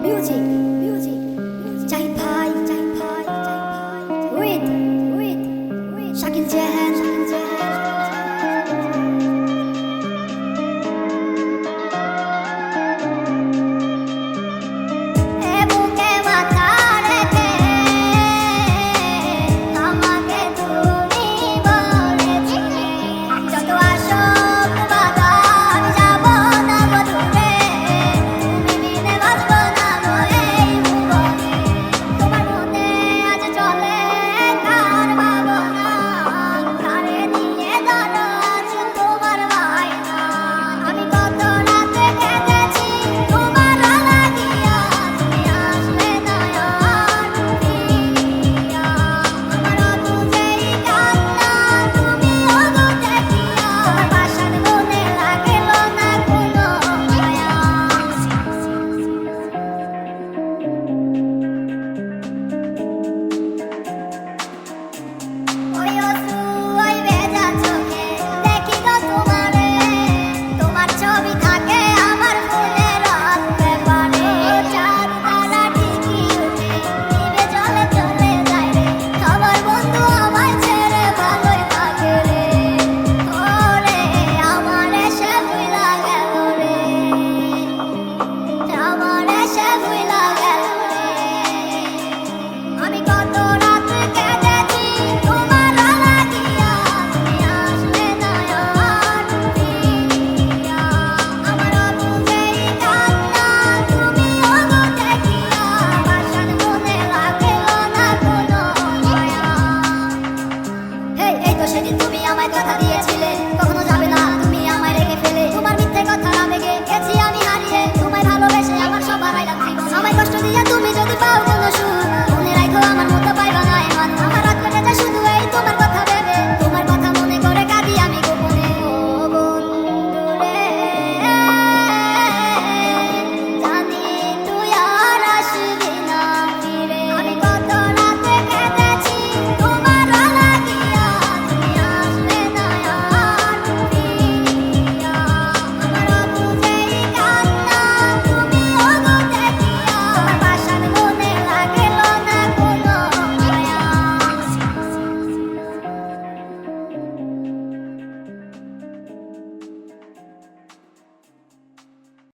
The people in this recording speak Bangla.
music。সেদিন তুমি আমায় কথা দিয়েছিলে